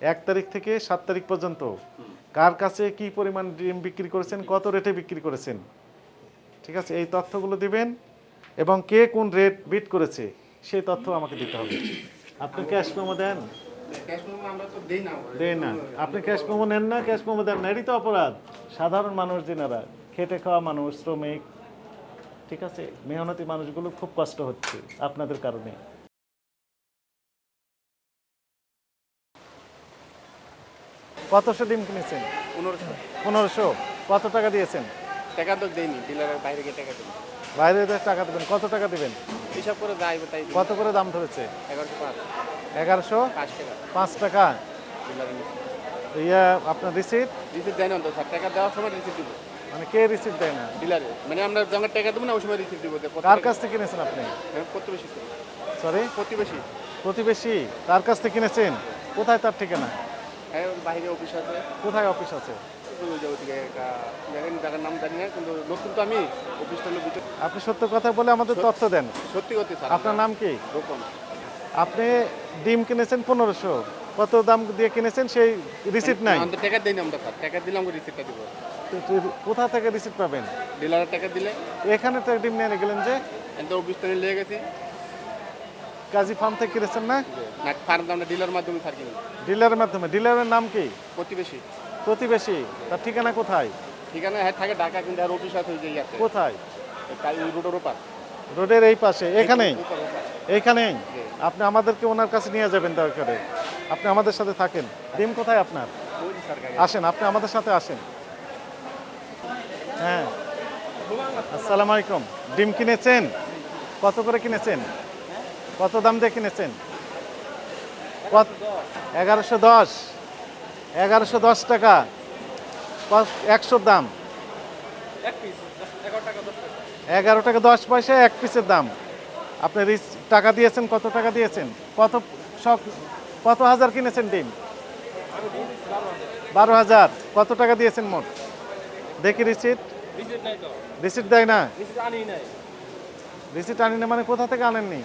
এক তারিখ থেকে সাত তারিখ পর্যন্ত। কার কাছে কি পরিমাণ ডিম বিক্রি করেছেন কত রেটে বিক্রি করেছেন? ঠিক আছে এই তথ্যগুলো দিবেন এবং কে কোন রেট বিট করেছে সেই তথ্য আমাকে দিতে হবে। আপনি ক্যাশ মেমো দেন? দেন না। আপনি ক্যাশ মেমো নেন না ক্যাশ মেমো দেন না। এটাই তো অপরাধ। সাধারণ মানুষ যেনারা খেটে খাওয়া মানুষ শ্রমিক ঠিক আছে মেহনতি মানুষগুলো খুব কষ্ট হচ্ছে আপনাদের কারণে। কতশো ডিম কিনেছেন? পনেরোশো। পনেরোশো। কত টাকা দিয়েছেন? টাকা তো দেয়নি ডিলারের বাইরে গিয়ে টাকা দিই বাইরে টাকা দেবেন। কত টাকা দেবেন? হিসাব করে যাই তাই কত করে দাম ধরেছে? এগারোশো পাঁচ। এগারোশো? পাঁচ টাকা। পাঁচ টাকা? ইয়া আপনার রিসিপ্ট রিসিপ্ট দেয় না তো স্যার টাকা দেওয়ার সময় রিসিপ্ট দিব। মানে কে রিসিপ্ট দেয় না? ডিলারে। মানে আমরা যখন টাকা দেবো না ওই সময় রিসিপ্ট দিব। কার কাছ থেকে কিনেছেন আপনি? প্রতিবেশী। সরি প্রতিবেশী। প্রতিবেশী? তার কাছ থেকে কিনেছেন? কোথায় তার ঠিকানা? হ্যাঁ বাইরে অফিস আছে। কোথায় অফিস আছে? ওদিকে জায়গার নাম জানি না কিন্তু নতুন তো আমি অফিসটা আপনি সত্য কথা বলে আমাদের তথ্য দেন। সত্যি কথা আপনার নাম কি? রকম আপনি ডিম কিনেছেন পনেরোশো। কত দাম দিয়ে কিনেছেন সেই রিসিপ্ট নাই? আমাদের টাকা দেয়নি আমরা স্যার টাকা দিলে আমাকে রিসিপ্টটা দিব। কোথা থেকে রিসিপ্ট পাবেন? ডিলারের টাকা দিলে। এখানে তো ডিম নিয়ে গেলেন যে? অফিস থেকে নিয়ে গেছি। কাজী ফার্ম থেকে কিনেছেন না? না ফার্ম আমরা ডিলার মাধ্যমে কিনি। ডিলারের মাধ্যমে। ডিলারের নাম কি? প্রতিবেশী। প্রতিবেশী। তার ঠিকানা কোথায়? ঠিকানা হ্যাঁ থাকে ঢাকা কিন্তু আর অফিস আছে যে কোথায়? রোডের ওপার। রোডের এই পাশে। এখানেই। এইখানেই আপনি আমাদেরকে ওনার কাছে নিয়ে যাবেন দয়া করে। আপনি আমাদের সাথে থাকেন। ডিম কোথায় আপনার। আসেন আপনি আমাদের সাথে আসেন। হ্যাঁ। আসসালামু আলাইকুম। ডিম কিনেছেন? কত করে কিনেছেন? কত দাম দিয়ে কিনেছেন? কত? এগারোশো দশ। এগারোশো দশ টাকা। একশোর দাম। এগারো টাকা দশ পয়সা এক পিসের দাম। আপনি টাকা দিয়েছেন কত টাকা দিয়েছেন? কত সব কত হাজার কিনেছেন ডিম? বারো হাজার। কত টাকা দিয়েছেন মোট? দেখি রিসিট। রিসিট দেয় না? রিসিট আনি না মানে কোথা থেকে আনেননি?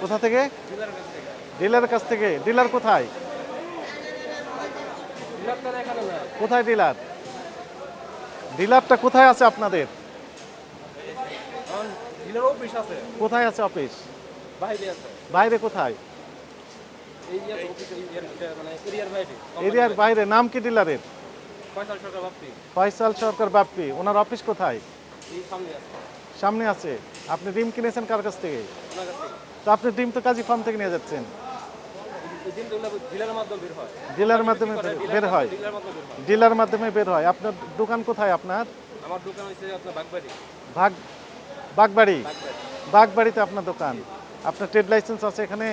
কোথা থেকে? ডিলারের কাছ থেকে। ডিলার কোথায়? কোথায় ডিলার? ডিলারটা কোথায় আছে আপনাদের? কোথায় আছে অফিস? বাইরে কোথায়? অফিস মানে এরিয়ার বাইরে। নাম কি ডিলারের? পয়সা সরকার বাপ্পি। ফয়সাল সরকার বাপ্পি। ওনার অফিস কোথায়? সামনে আছে। আপনি ডিম কিনেছেন কার কাছ থেকে? তো আপনি ডিম তো কাজী ফার্ম থেকে নিয়ে যাচ্ছেন। হয়। ডিলার মাধ্যমে বের হয়। ডিলার মাধ্যমে বের হয়। আপনার দোকান কোথায় আপনার? আমার দোকান হচ্ছে আপনার বাগবাড়ি। ভাগ বাগবাড়ি? বাগবাড়ি। বাগবাড়িতে আপনার দোকান। আপনার ট্রেড লাইসেন্স আছে এখানে?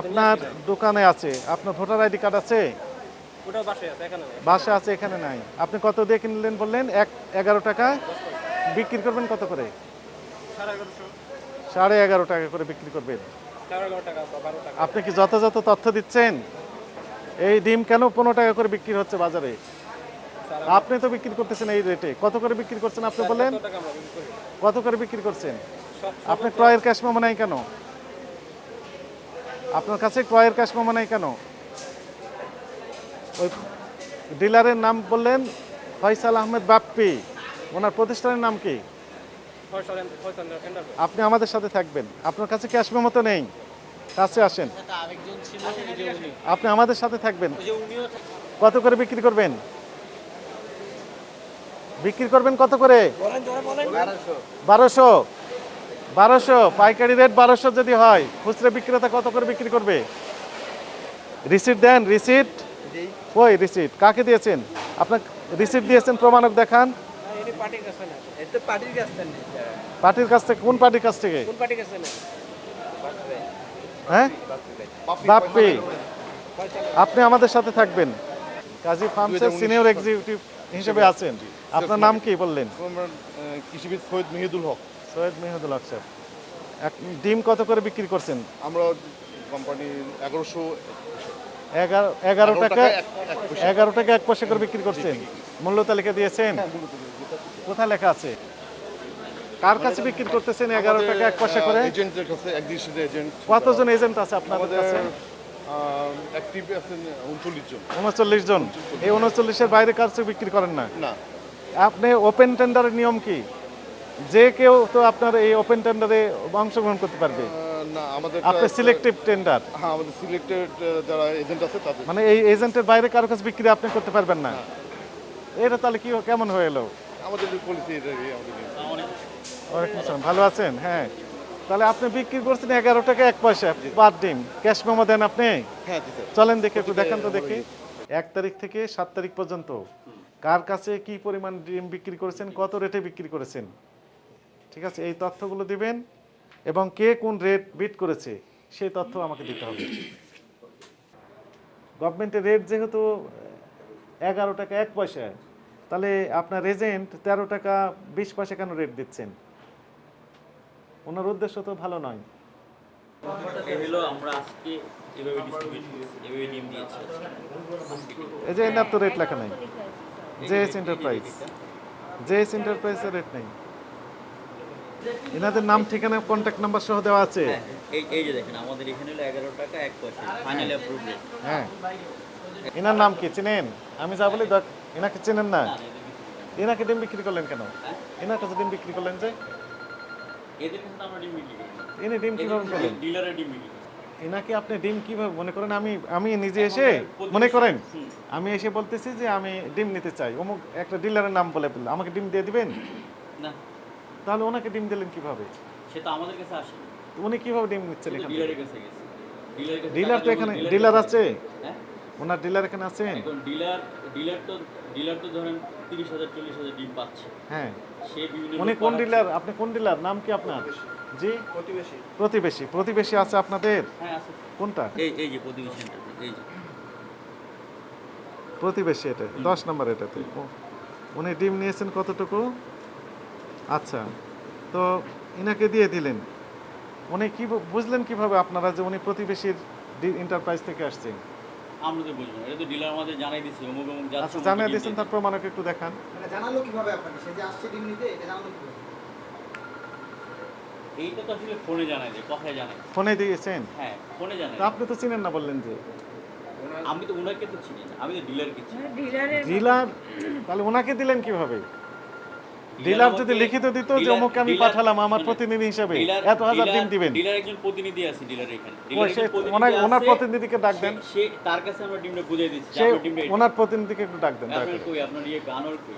আপনার দোকানে আছে। আপনার ভোটার আইডি কার্ড আছে? বাসা আছে এখানে নাই। আপনি কত দিয়ে কিনলেন বললেন? এক এগারো টাকা? বিক্রি করবেন কত করে? সাড়ে এগারো টাকা করে বিক্রি করবেন। আপনি কি যথাযথ তথ্য দিচ্ছেন? এই ডিম কেন পনেরো টাকা করে বিক্রি হচ্ছে বাজারে? আপনি তো বিক্রি করতেছেন এই রেটে। কত করে বিক্রি করছেন আপনি বললেন কত করি বিক্রি করছেন? আপনি ক্রয়ের ক্যাশ মেমো নাই কেন? আপনার কাছে ক্রয়ের ক্যাশ মেমো নাই কেন? ওই ডিলারের নাম বললেন ফয়সাল আহমেদ বাপ্পি। ওনার প্রতিষ্ঠানের নাম কি? আপনি আমাদের সাথে থাকবেন। আপনার কাছে ক্যাশ মেমো তো নেই। কাছে আসেন। আপনি আমাদের সাথে থাকবেন। কত করে বিক্রি করবেন? বিক্রি করবেন কত করে? বারোশো। বারোশো। পাইকারি রেট বারোশো যদি হয় খুচরা বিক্রেতা কত করে বিক্রি করবে? রিসিট দেন রিসিট ওই রিসিট কাকে দিয়েছেন? আপনার রিসিট দিয়েছেন প্রমাণক দেখান। পার্টির কাছে না। এটা পার্টির কাছে না পার্টির কাছ থেকে? কোন পার্টির কাছ থেকে? কোন পার্টির কাছে না হ্যাঁ? বাপ্পি আপনি আমাদের সাথে থাকবেন। কাজী ফার্মসের সিনিয়র এক্সিকিউটিভ হিসেবে আছেন। আপনার নাম কি বললেন? কৃষিবিদ সৈয়দ মেহিদুল হক। সৈয়দ মেহদুল হক স্যার। এক ডিম কত করে বিক্রি করছেন? আমরা কোম্পানি এগারোশো এগারো এগারো টাকা। এগারো টাকা এক পয়সা করে বিক্রি করছেন। মূল্য তালিকা দিয়েছেন? কোথায় লেখা আছে? কার কাছে বিক্রি করতেছেন এগারো টাকা এক পয়সা করে? এজেন্টের কাছে একদিন এজেন্ট কতজন এজেন্ট আছে আপনাদের কাছে? অ্যাক্টিভ আছেন উনচল্লিশ জন। উনচল্লিশ জন। এই উনচল্লিশের বাইরে কার চেয়ে বিক্রি করেন না? না। আপনি ওপেন টেন্ডারের নিয়ম কি? যে কেউ তো আপনার এই ওপেন টেন্ডারে অংশগ্রহণ করতে পারবে। না আমাদের আপনি সিলেক্টিভ টেন্ডার হ্যাঁ আমাদের সিলেক্টেড যারা এজেন্ট আছে তাদের। মানে এই এজেন্টের বাইরে কারও কাছে বিক্রি আপনি করতে পারবেন না। এটা তাহলে কি কেমন হয়ে এলো? আমাদের পলিসি এটাই আমাদের ওয়ালাইকুম আসসালাম ভালো আছেন? হ্যাঁ। তাহলে আপনি বিক্রি করছেন এগারো টাকা এক পয়সা পার ডিম। ক্যাশ মেমো দেন আপনি? হ্যাঁ চলেন দেখে একটু দেখান তো দেখি। এক তারিখ থেকে সাত তারিখ পর্যন্ত কার কাছে কি পরিমাণ ডিম বিক্রি করেছেন কত রেটে বিক্রি করেছেন? ঠিক আছে এই তথ্যগুলো দিবেন এবং কে কোন রেট বিট করেছে সেই তথ্য আমাকে দিতে হবে। গভর্নমেন্টের রেট যেহেতু এগারো টাকা এক পয়সা তাহলে আপনার এজেন্ট তেরো টাকা বিশ পয়সা কেন রেট দিচ্ছেন? ওনার উদ্দেশ্য তো ভালো নয়। এই যে এনার তো রেট লেখা নাই। জেএস এন্টারপ্রাইজ জেএস এন্টারপ্রাইজের রেট নেই। এনাদের নাম ঠিকানা কন্ট্যাক্ট নাম্বার সহ দেওয়া আছে। হ্যাঁ এই যে দেখেন আমাদের এখানে হলো এগারো টাকা এক পয়সা ফাইনাল অ্যাপ্রুভ হ্যাঁ। এনার নাম কি? চেনেন? আমি যা বলি এনাকে চেনেন না? এনাকে ডিম বিক্রি করলেন কেন? এনার কাছে ডিম বিক্রি করলেন যে? আমরা ডিম বিক্রি ইনি ডিম কীভাবে করি। এনাকে আপনি ডিম কীভাবে মনে করেন? আমি আমি নিজে এসে মনে করেন? আমি এসে বলতেছি যে আমি ডিম নিতে চাই। অমুক একটা ডিলারের নাম বলে ফেললাম আমাকে ডিম দিয়ে দিবেন? না। তাহলে ওনাকে ডিম দিলেন কীভাবে? সে তো আমাদের কাছে আসে উনি কীভাবে ডিম নিচ্ছেন এখানে ডিলারের কাছে গেছে। ডিলার তো এখানে ডিলার আছে? হ্যাঁ? ওনার ডিলার এখানে আছেন ডিলার ডিলার তো ডিলার তো ধরেন তিরিশ হাজার চল্লিশ হাজার ডিম পাচ্ছে। হ্যাঁ। সে বিভিন্ন উনি কোন ডিলার আপনি কোন ডিলার নাম কি আপনার? জি? প্রতিবেশী। প্রতিবেশী। প্রতিবেশী আছে আপনাদের? হ্যাঁ আছে। কোনটা? এই এই যে প্রতিবেশী এই যে। প্রতিবেশী এটা দশ নম্বর এটাতে। ও, উনি ডিম নিয়েছেন কতটুকু? আচ্ছা। তো ইনাকে দিয়ে দিলেন। উনি কি বুঝলেন কীভাবে আপনারা যে উনি প্রতিবেশীর এন্টারপ্রাইজ থেকে আসছেন? তো বুঝব না। এটা তো ডিলার আমাদের জানাই দিচ্ছে অমুক অমুক আচ্ছা জানিয়ে দিয়েছেন দিয়ে তার একটু দেখান। মানে জানালো কীভাবে আপনাকে? সে যে আসছে ডিম নিতে এটা জানালো কীভাবে? এইটা তো আসলে ফোনে জানাই দেয় কথায় জানাই ফোনে দিয়েছেন? হ্যাঁ ফোনে জানাই আপনি তো চিনেন না বললেন যে। আমি তো ওনাকে তো চিনি না আমি তো ডিলারকে চিনি ডিলার তাহলে ওনাকে দিলেন কীভাবে? ডিলার যদি লিখিত দিত যে অমুকে আমি পাঠালাম আমার প্রতিনিধি হিসেবে এত হাজার ডিম দিবেন। ডিলার একজন প্রতিনিধি আছে ডিলার এখানে। ওনার ওনার প্রতিনিধিকে ডাক দেন। সে- তার কাছে আমরা ডিমটা বুঝিয়ে দিচ্ছি। ওনার প্রতিনিধিকে একটু ডাক দেন আপনার কই আপনার ইয়ে গানোর কই?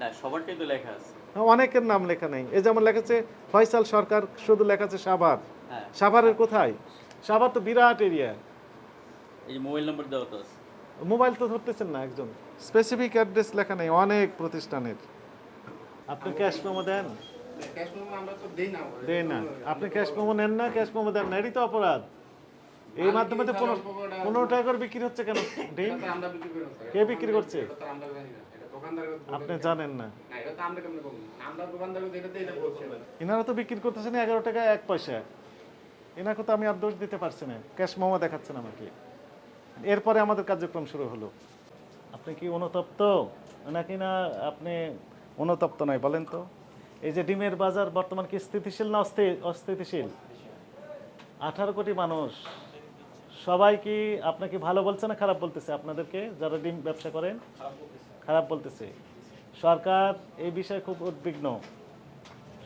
না সবারটাই তো লেখা আছে। হ্যাঁ, অনেকের নাম লেখা নেই। এই যেমন লেখা আছে ফয়সাল সরকার শুধু লেখা আছে সাভার। হ্যাঁ। সাভারের কোথায়? সাভার তো বিরাট এরিয়া এই মোবাইল নাম্বার দেওয়া তো আছে। মোবাইল তো ধরতেছেন না একজন। স্পেসিফিক অ্যাড্রেস লেখা নেই অনেক প্রতিষ্ঠানের। আপনি ক্যাশ মেমো দেন? ক্যাশ মেমো আমরা তো দেই না দেন না। আপনি ক্যাশ মেমো নেন না ক্যাশ মেমো দেন না এটাই তো অপরাধ। এই মাধ্যমে তো পনেরো পনেরো টাকা করে বিক্রি হচ্ছে কেন? ডিম আমরা বিক্রি করি না কে বিক্রি করছে? আমরা জানি না। এটা দোকানদার আপনি জানেন না। না এটা তো আমরা কেমনে বলব? আমরা দোকানদার এটাতে এটা বলছি। এনারা তো বিক্রি করতেছেন এগারো টাকা এক পয়সা। এনাকে তো আমি আর দোষ দিতে পারছি না। ক্যাশ মোমো দেখাচ্ছেন আমাকে। এরপরে আমাদের কার্যক্রম শুরু হলো। আপনি কি অনুতপ্ত? নাকি না আপনি অনুতপ্ত নয়, বলেন তো। এই যে ডিমের বাজার বর্তমান কি স্থিতিশীল না অস্থি- অস্থিতিশীল? আঠারো কোটি মানুষ। সবাই কি আপনাকে ভালো বলছে না খারাপ বলতেছে? আপনাদেরকে যারা ডিম ব্যবসা করেন, খারাপ বলতেছে। সরকার এই বিষয়ে খুব উদ্বিগ্ন।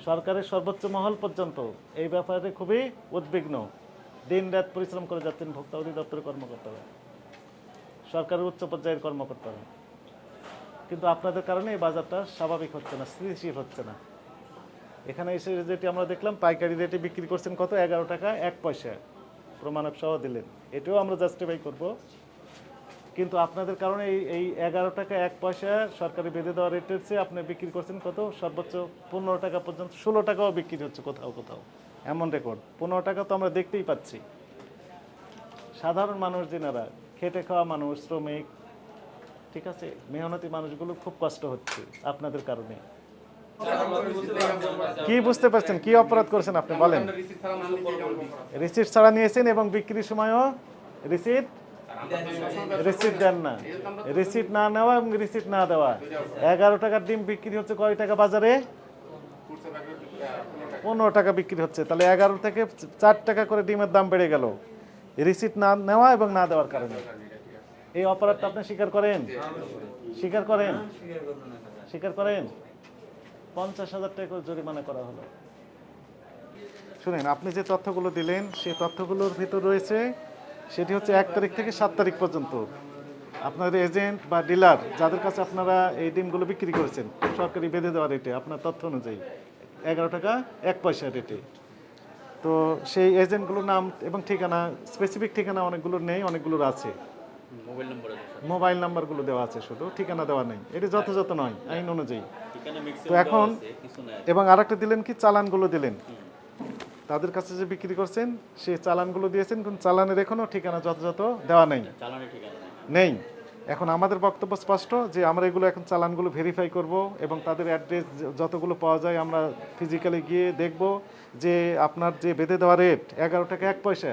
সরকারের সর্বোচ্চ মহল পর্যন্ত এই ব্যাপারে খুবই উদ্বিগ্ন। দিন রাত পরিশ্রম করে যাচ্ছেন ভোক্তা, অধিদপ্তরের কর্মকর্তারা। সরকারের উচ্চ পর্যায়ের কর্মকর্তারা কিন্তু আপনাদের কারণে এই বাজারটা স্বাভাবিক হচ্ছে না, স্থিতিশীল হচ্ছে না। এখানে এসে যেটি আমরা দেখলাম, পাইকারি রেটে বিক্রি করছেন কত? এগারো টাকা, এক পয়সা। প্রমাণক সহ দিলেন। এটাও আমরা জাস্টিফাই করব। কিন্তু আপনাদের কারণে এই এই এগারো টাকা, এক পয়সা সরকারি বেঁধে দেওয়া রেটের চেয়ে আপনি বিক্রি করছেন কত? সর্বোচ্চ পনেরো টাকা পর্যন্ত, ষোলো টাকাও বিক্রি হচ্ছে কোথাও কোথাও। এমন রেকর্ড পনেরো টাকা তো আমরা দেখতেই পাচ্ছি। সাধারণ মানুষ যেনারা খেটে খাওয়া মানুষ, শ্রমিক, ঠিক আছে? মেহনতি মানুষগুলো খুব কষ্ট হচ্ছে আপনাদের কারণে। কি বুঝতে পারছেন? কি অপরাধ করেছেন আপনি? বলেন। রিসিট ছাড়া নিয়েছেন এবং বিক্রির সময়ও রিসিট? রিসিট দেন না। রিসিট না নেওয়া এবং রিসিট না দেওয়া। এগারো টাকার ডিম বিক্রি হচ্ছে কয় টাকা বাজারে? পনেরো টাকা বিক্রি হচ্ছে। তাহলে এগারো থেকে চার টাকা করে ডিমের দাম বেড়ে গেল। রিসিট না নেওয়া এবং না দেওয়ার কারণে। এই অপরাধটা আপনি স্বীকার করেন? স্বীকার করেন? স্বীকার করেন? পঞ্চাশ হাজার টাকা জরিমানা করা হলো। শুনেন, আপনি যে তথ্যগুলো দিলেন সেই তথ্যগুলোর ভিতর রয়েছে, সেটি হচ্ছে এক তারিখ থেকে সাত তারিখ পর্যন্ত। আপনার এজেন্ট বা ডিলার যাদের কাছে আপনারা এই ডিমগুলো বিক্রি করেছেন, সরকারি বেঁধে দেওয়া রেটে, আপনার তথ্য অনুযায়ী। এগারো টাকা, এক পয়সা রেটে। তো সেই এজেন্টগুলোর নাম এবং ঠিকানা স্পেসিফিক ঠিকানা অনেকগুলোর নেই অনেকগুলোর আছে। মোবাইল নাম্বারগুলো দেওয়া আছে শুধু ঠিকানা দেওয়া নেই। এটি যথাযথ নয় আইন অনুযায়ী। তো এখন নাই এবং আরেকটা দিলেন কি চালানগুলো দিলেন। তাদের কাছে যে বিক্রি করছেন সেই চালানগুলো দিয়েছেন কিন্তু চালানের এখনও ঠিকানা যথাযথ দেওয়া নেই। নেই। এখন আমাদের বক্তব্য স্পষ্ট যে আমরা এগুলো এখন চালানগুলো ভেরিফাই করব এবং তাদের অ্যাড্রেস যতগুলো পাওয়া যায় আমরা ফিজিক্যালি গিয়ে দেখব যে আপনার যে বেঁধে দেওয়া রেট এগারো টাকা এক পয়সা,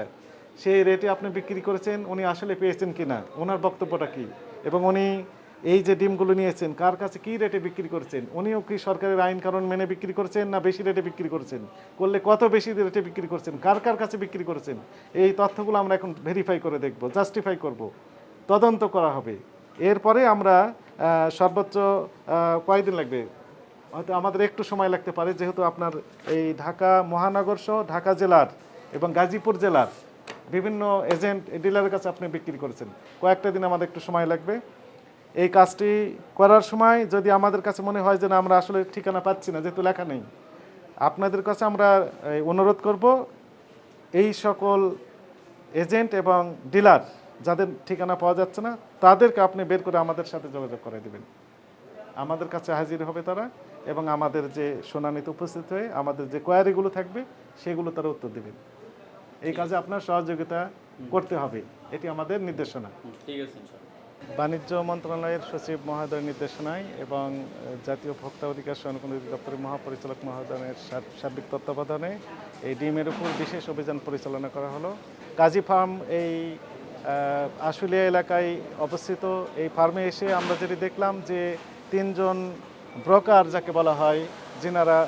সেই রেটে আপনি বিক্রি করেছেন, উনি আসলে পেয়েছেন কিনা, ওনার বক্তব্যটা কি? এবং উনি এই যে ডিমগুলো নিয়েছেন, কার কাছে কী রেটে বিক্রি করছেন? উনিও কি সরকারের আইন কারণ মেনে বিক্রি করছেন না বেশি রেটে বিক্রি করছেন? করলে কত বেশি রেটে বিক্রি করছেন? কার কার কাছে বিক্রি করছেন? এই তথ্যগুলো আমরা এখন ভেরিফাই করে দেখব জাস্টিফাই করব। তদন্ত করা হবে। এরপরে আমরা সর্বোচ্চ কয়দিন লাগবে? হয়তো আমাদের একটু সময় লাগতে পারে, যেহেতু আপনার এই ঢাকা মহানগর সহ ঢাকা জেলার এবং গাজীপুর জেলার বিভিন্ন এজেন্ট, ডিলারের কাছে আপনি বিক্রি করেছেন। কয়েকটা দিন আমাদের একটু সময় লাগবে। এই কাজটি করার সময় যদি আমাদের কাছে মনে হয় যে না, আমরা আসলে ঠিকানা পাচ্ছি না, যেহেতু লেখা নেই, আপনাদের কাছে আমরা অনুরোধ করব, এই সকল এজেন্ট এবং ডিলার যাদের ঠিকানা পাওয়া যাচ্ছে না তাদেরকে আপনি বের করে আমাদের সাথে যোগাযোগ করে দেবেন। আমাদের কাছে হাজির হবে তারা এবং আমাদের যে শুনানিতে উপস্থিত হয়ে আমাদের যে কোয়ারিগুলো থাকবে সেগুলো তারা উত্তর দেবেন। এই কাজে আপনার সহযোগিতা করতে হবে এটি আমাদের নির্দেশনা। ঠিক আছে বাণিজ্য মন্ত্রণালয়ের সচিব মহোদয়ের নির্দেশনায় এবং জাতীয় ভোক্তা অধিকার সংরক্ষণ অধিদপ্তরের মহাপরিচালক মহোদয়ের সার- সার্বিক তত্ত্বাবধানে এই ডিমের উপর বিশেষ অভিযান পরিচালনা করা হলো। কাজী ফার্ম এই আশুলিয়া এলাকায় অবস্থিত এই ফার্মে এসে আমরা যেটি দেখলাম যে তিনজন ব্রোকার, যাকে বলা হয়, যিনারা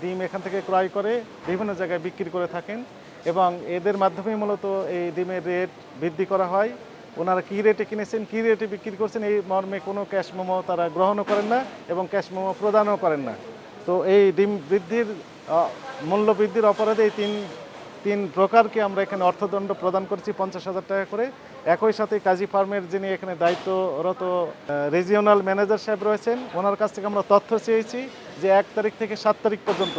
ডিম এখান থেকে ক্রয় করে বিভিন্ন জায়গায় বিক্রি করে থাকেন এবং এদের মাধ্যমে মূলত এই ডিমের রেট বৃদ্ধি করা হয়। ওনারা কী রেটে কিনেছেন, কী রেটে বিক্রি করছেন, এই মর্মে কোনো ক্যাশ মোমো তারা গ্রহণও করেন না এবং ক্যাশ মোমো প্রদানও করেন না। তো এই ডিম বৃদ্ধির মূল্য বৃদ্ধির অপরাধে এই তিন তিন ব্রোকারকে আমরা এখানে অর্থদণ্ড প্রদান করছি পঞ্চাশ হাজার টাকা করে। একই সাথে কাজী ফার্মের যিনি এখানে দায়িত্বরত রিজিওনাল ম্যানেজার সাহেব রয়েছেন, ওনার কাছ থেকে আমরা তথ্য চেয়েছি যে এক তারিখ থেকে সাত তারিখ পর্যন্ত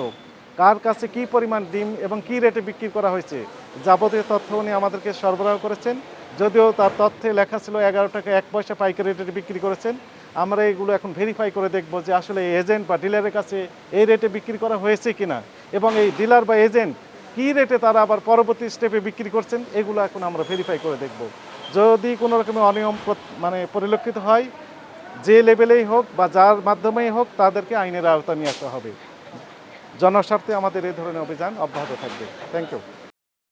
কার কাছে কি পরিমাণ ডিম এবং কি রেটে বিক্রি করা হয়েছে যাবতীয় তথ্য উনি আমাদেরকে সরবরাহ করেছেন। যদিও তার তথ্যে লেখা ছিল এগারো টাকা এক পয়সা পাইকারি রেটে বিক্রি করেছেন। আমরা এগুলো এখন ভেরিফাই করে দেখব যে আসলে এজেন্ট বা ডিলারের কাছে এই রেটে বিক্রি করা হয়েছে কিনা এবং এই ডিলার বা এজেন্ট কি রেটে তারা আবার পরবর্তী স্টেপে বিক্রি করছেন, এগুলো এখন আমরা ভেরিফাই করে দেখব। যদি কোনো রকমের অনিয়ম মানে পরিলক্ষিত হয়, যে লেভেলেই হোক বা যার মাধ্যমেই হোক, তাদেরকে আইনের আওতা নিয়ে আসতে হবে। জনস্বার্থে আমাদের এই ধরনের অভিযান অব্যাহত থাকবে। Thank you